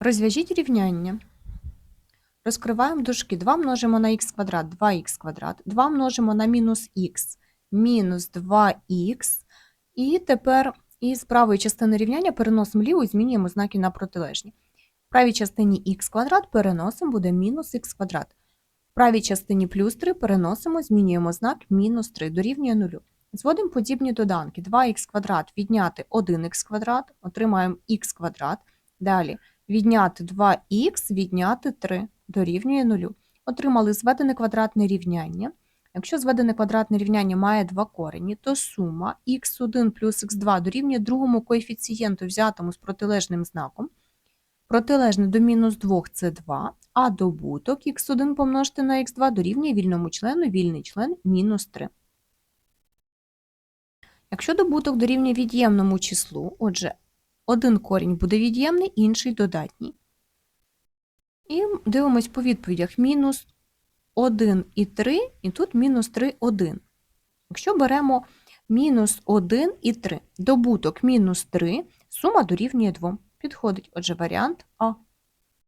Розв'яжіть рівняння. Розкриваємо дужки. 2 множимо на х квадрат, 2х квадрат. 2 множимо на мінус х, мінус 2х. І тепер із правої частини рівняння переносимо ліву і змінюємо знаки на протилежні. В правій частині х квадрат переносимо, буде мінус х квадрат. В правій частині плюс 3 переносимо, змінюємо знак мінус 3, дорівнює 0. Зводимо подібні доданки. 2х квадрат відняти 1х квадрат, отримаємо х квадрат. Далі відняти 2х, відняти 3, дорівнює 0. Отримали зведене квадратне рівняння. Якщо зведене квадратне рівняння має два корені, то сума х1 плюс х2 дорівнює другому коефіцієнту, взятому з протилежним знаком. Протилежне до мінус 2 – це 2, а добуток х1 помножити на х2 дорівнює вільному члену, вільний член мінус 3. Якщо добуток дорівнює від'ємному числу, отже, один корінь буде від'ємний, інший додатній. І дивимось по відповідях мінус 1 і 3, і тут мінус 3, 1. Якщо беремо мінус 1 і 3, добуток мінус 3, сума дорівнює 2. Підходить, отже, варіант А.